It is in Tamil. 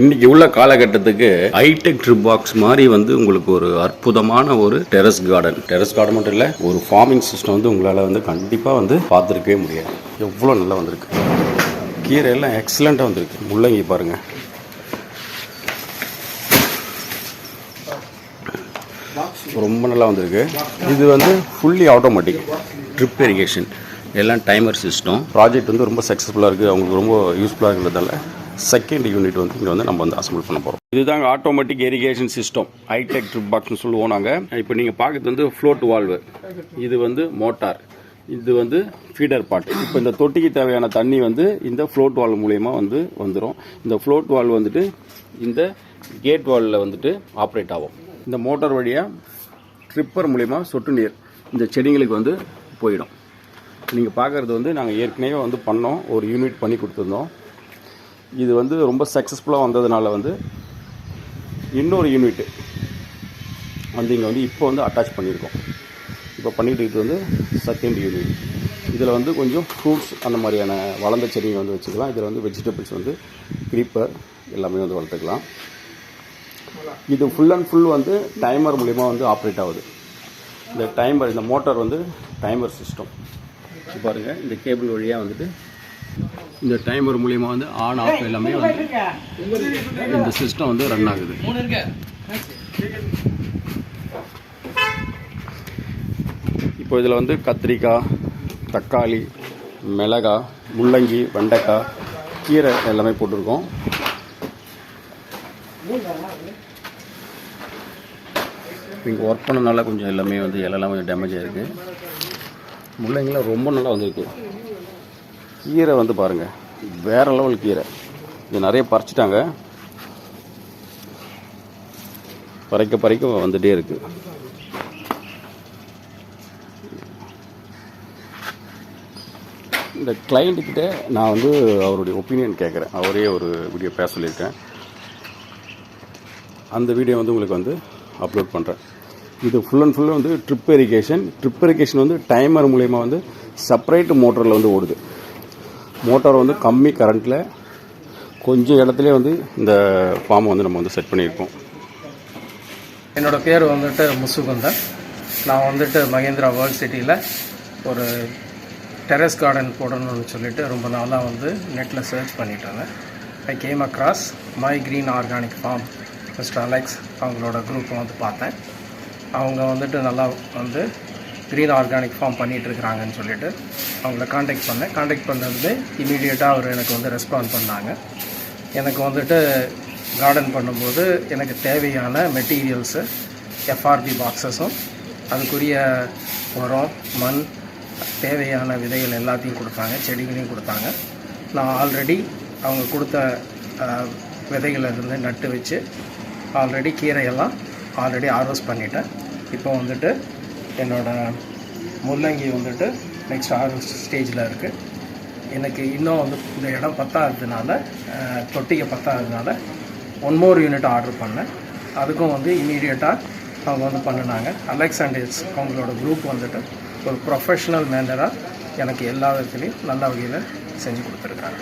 இன்னைக்கு உள்ள காலகட்டத்துக்கு ஹைடெக் ட்ரிப் பாக்ஸ் மாதிரி வந்து உங்களுக்கு ஒரு அற்புதமான ஒரு டெரஸ் கார்டன் டெரஸ் கார்டன் மட்டும் இல்லை ஒரு ஃபார்மிங் சிஸ்டம் வந்து உங்களால் வந்து கண்டிப்பாக வந்து பார்த்துருக்கவே முடியாது. எவ்வளோ நல்லா வந்திருக்கு. கீரை எல்லாம் எக்ஸலண்ட்டாக வந்திருக்கு. முள்ளங்கி பாருங்கள் ரொம்ப நல்லா வந்திருக்கு. இது வந்து ஃபுல்லி ஆட்டோமேட்டிக் ட்ரிப் இரிகேஷன் எல்லாம் டைமர் சிஸ்டம் ப்ராஜெக்ட் வந்து ரொம்ப சக்ஸஸ்ஃபுல்லாக இருக்குது அவங்களுக்கு ரொம்ப யூஸ்ஃபுல்லாக இருக்கிறதால. செகண்ட் யூனிட் வந்து இங்கே வந்து நம்ம வந்து அசம்பிள் பண்ண போகிறோம் இதுதாங்க automatic irrigation system hi tech drip பாக்ஸ்னு சொல்லுவோம் நாங்கள் இப்போ நீங்கள் பார்க்குறது வந்து ஃப்ளோட் வால்வு இது வந்து மோட்டார் இது வந்து ஃபீடர் பாட் இப்போ இந்த தொட்டிக்கு தேவையான தண்ணி வந்து இந்த ஃப்ளோட் வால்வ் மூலயமா வந்து வந்துடும் இந்த ஃப்ளோட் வால்வ் வந்துட்டு இந்த கேட் வால்வில் வந்துட்டு ஆப்ரேட் ஆகும். இந்த மோட்டார் வழியாக ட்ரிப்பர் மூலயமா சொட்டு நீர் இந்த செடிங்களுக்கு வந்து போயிடும். நீங்கள் பார்க்குறது வந்து நாங்கள் ஏற்கனவே வந்து பண்ணோம். ஒரு யூனிட் பண்ணி கொடுத்துருந்தோம். இது வந்து ரொம்ப சக்ஸஸ்ஃபுல்லாக வந்ததுனால வந்து இன்னொரு யூனிட் வந்து இங்கே வந்து இப்போ வந்து அட்டாச் பண்ணியிருக்கோம். இப்போ பண்ணிட்டு இருக்கிறது வந்து செகண்ட் யூனிட் இதில் வந்து கொஞ்சம் ஃப்ரூட்ஸ் அந்த மாதிரியான வளர்ந்த செடிங்க வந்து வச்சுக்கலாம். இதில் வந்து வெஜிடபிள்ஸ் வந்து க்ரீப்பர் எல்லாமே வந்து வளர்த்துக்கலாம். இது ஃபுல் அண்ட் ஃபுல் வந்து டைமர் மூலிமா வந்து ஆப்ரேட் ஆகுது. இந்த டைமர் இந்த மோட்டார் வந்து டைமர் சிஸ்டம் பாருங்கள் இந்த கேபிள் வழியாக வந்துட்டு இந்த டைமர் மூலிமா வந்து ஆன் ஆஃப் எல்லாமே வந்து இந்த சிஸ்டம் வந்து ரன் ஆகுது. இப்போ இதில் வந்து கத்திரிக்காய் தக்காளி மிளகாய் முள்ளங்கி வெண்டைக்காய் கீரை எல்லாமே போட்டிருக்கோம். இங்கே ஒர்க் பண்ணனால கொஞ்சம் எல்லாமே வந்து இலெல்லாம் கொஞ்சம் டேமேஜ் ஆகிருக்கு முள்ளங்கிலாம் ரொம்ப நல்லா வந்திருக்கு. கீரை வந்து பாருங்கள் வேற லெவல் கீரை. இது நிறைய பறிச்சிட்டாங்க. பறிக்க பறிக்க வந்துகிட்டே இருக்கு. இந்த கிளைண்ட்டுக்கிட்ட நான் வந்து அவருடைய ஒப்பீனியன் கேட்குறேன் அவரே ஒரு வீடியோ பேச சொல்லியிருக்கேன் அந்த வீடியோ வந்து உங்களுக்கு வந்து அப்லோட் பண்ணுறேன் இது ஃபுல் அண்ட் ஃபுல்லாக வந்து ட்ரிப் இரிகேஷன் ட்ரிப் இரிகேஷன் வந்து டைமர் மூலயமா வந்து செப்பரேட் மோட்டரில் வந்து ஓடுது. மோட்டார் வந்து கம்மி கரண்ட்டில் கொஞ்சம் இடத்துலேயே வந்து இந்த ஃபார்மை வந்து நம்ம வந்து செட் பண்ணியிருக்கோம். என்னோட பேர் வந்துட்டு முசுகுந்தன். நான் வந்துட்டு மகேந்திரா வேர்ல்ட் சிட்டியில் ஒரு டெரஸ் கார்டன் போடணும்னு சொல்லிட்டு ரொம்ப நாளாக வந்து நெட்டில் சர்ச் பண்ணிட்டு இருந்தேன். I came across my green organic farm mister Alex அவங்களோட குரூப்பை வந்து பார்த்தேன். அவங்க வந்துட்டு நல்லா வந்து க்ரீன் ஆர்கானிக் ஃபார்ம் பண்ணிகிட்ருக்கிறாங்கன்னு சொல்லிட்டு அவங்கள காண்டாக்ட் பண்ணேன். காண்டாக்ட் பண்ணது இமீடியட்டாக அவர் எனக்கு வந்து ரெஸ்பாண்ட் பண்ணாங்க. எனக்கு வந்துட்டு கார்டன் பண்ணும்போது எனக்கு தேவையான மெட்டீரியல்ஸு எஃப்ஆர்பி பாக்ஸஸும் அதுக்குரிய உரம் மண் தேவையான விதைகள் எல்லாத்தையும் கொடுத்தாங்க செடிகளையும் கொடுத்தாங்க. நான் ஆல்ரெடி அவங்க கொடுத்த அஹ், விதைகளை இருந்து நட்டு வச்சு ஆல்ரெடி கீரையெல்லாம் ஆல்ரெடி ஆர்வஸ் பண்ணிட்டேன். இப்போ வந்துட்டு என்னோடய முள்ளங்கி வந்துட்டு நெக்ஸ்ட் ஹார்வெஸ்ட் ஸ்டேஜில் இருக்குது எனக்கு இன்னும் வந்து இந்த இடம் பத்தாததுனால தொட்டிகை பத்தாததுனால ஒன் மோர் யூனிட் ஆர்டர் பண்ணேன். அதுக்கும் வந்து இமீடியட்டாக அவங்க வந்து பண்ணினாங்க. அலெக்சாண்டர்ஸ் அவங்களோட குரூப் வந்துட்டு ஒரு ப்ரொஃபஷ்னல் மேனராக எனக்கு எல்லா விதத்துலேயும் நல்ல வகையில் செஞ்சு கொடுத்துருக்காங்க.